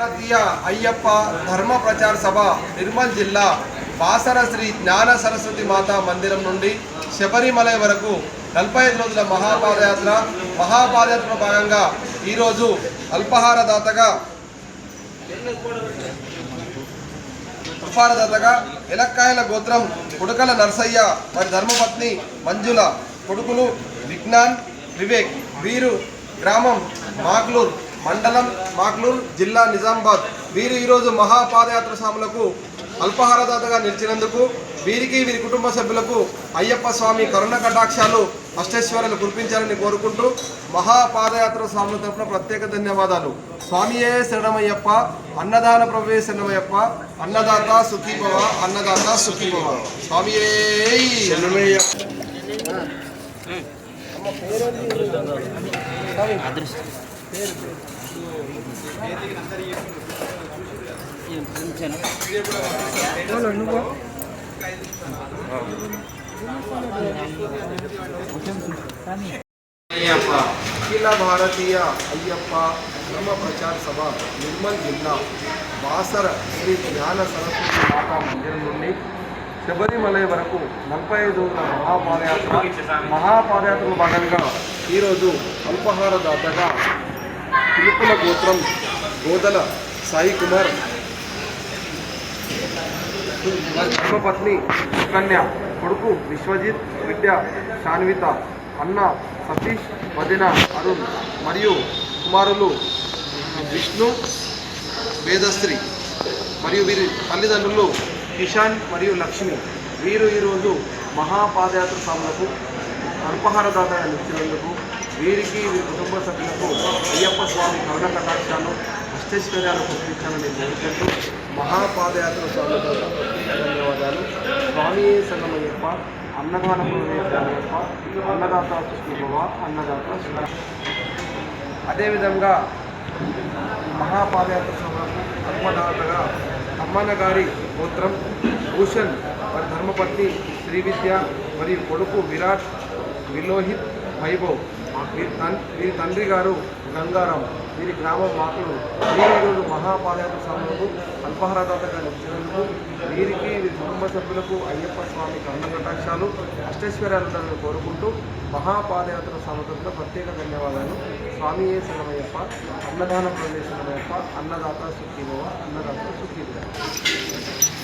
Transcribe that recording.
భారతీయ అయ్యప్ప ధర్మ ప్రచార సభ నిర్మల్ జిల్లా బాసర శ్రీ జ్ఞాన సరస్వతి మాతా మందిరం నుండి శబరిమలై వరకు నలభై ఐదు రోజుల మహాపాదయాత్ర మహాపాదయాత్రలో భాగంగా ఈరోజు అల్పహారదాతగా అల్పహారదాతగా ఎలక్కాయల గోత్రం కొడుకల నర్సయ్య వారి ధర్మపత్ని మంజుల కొడుకులు విజ్ఞాన్ వివేక్ వీరు గ్రామం మాగ్లూర్ మండలం మాగ్లూర్ జిల్లా నిజామాబాద్. వీరు ఈరోజు మహాపాదయాత్ర స్వాములకు అల్పహారదాతగా నిలిచినందుకు వీరికి వీరి కుటుంబ సభ్యులకు అయ్యప్ప స్వామి కరుణ కటాక్షాలు అష్టేశ్వరులు కురిపించాలని కోరుకుంటూ మహాపాదయాత్ర స్వాముల తరఫున ప్రత్యేక ధన్యవాదాలు. స్వామియే శరణమయ్యప్ప అన్నదాన ప్రభే శరణమయ్యప్ప అన్నదాత సుఖీభవ అన్నదాత సుఖీభవ. స్వామియే అఖిల భారతీయ అయ్యప్ప ధర్మ ప్రచార సభ నిర్మల్ జిల్లా బాసర శ్రీ జ్ఞాన సరస్వతి మాతా మందిరం నుండి శబరిమలై వరకు నలభై ఐదు రోజుల మహాపాదయాత్ర మహాపాదయాత్రలో భాగంగా ఈరోజు అల్పహార దాతగా పిలుపుల గోత్రం గోదల సాయి కుమార్ ధర్మపత్ని సుకన్య కొడుకు విశ్వజిత్ విద్య శాన్విత అన్న సతీష్ వదిన అరుణ్ మరియు కుమారులు విష్ణు వేదశ్రీ మరియు వీరి తల్లిదండ్రులు కిషాన్ మరియు లక్ష్మి. వీరు ఈరోజు మహాపాదయాత్ర స్వాములకు అల్పహారదాతగా నిలిచినందుకు వీరికి వీరి కుటుంబ సభ్యులకు అయ్యప్ప స్వామి కరుణ కటాక్షాలు అష్టైశ్వర్యాలు పుట్టించాలని కోరుకుంటూ మహాపాదయాత్ర స్వామి ధన్యవాదాలు. స్వామి సంగమయ్యప్ప అన్నదాన అయ్యప్ప అన్నదాత సుఖీభవ అన్నదాత అదేవిధంగా మహాపాదయాత్ర సభకు ధర్మదాతగా అమ్మన్న గారి గోత్రం భూషణ్ వారి ధర్మపత్ని శ్రీ విద్య మరియు కొడుకు విరాట్ విలోహిత్ వైభవ్. వీరి తన్ వీరి తండ్రి గారు గంగారాం వీరి గ్రామం మాకులు వీరి ఈరోజు మహాపాదయాత్ర సమయంలో అల్పహారదాతగా నిలిచినందుకు వీరికి వీరి కుటుంబ సభ్యులకు అయ్యప్ప స్వామి కరుణ కటాక్షాలు అష్టైశ్వర్యాలు ఉండాలని కోరుకుంటూ మహాపాదయాత్ర సమతలో ప్రత్యేక ధన్యవాదాలు. స్వామి ఏ శరణమయ్యప్ప అన్నదాన ప్రవేశమయ్యప్ప అన్నదాత సుఖీభవ అన్నదాత సుఖీభవ.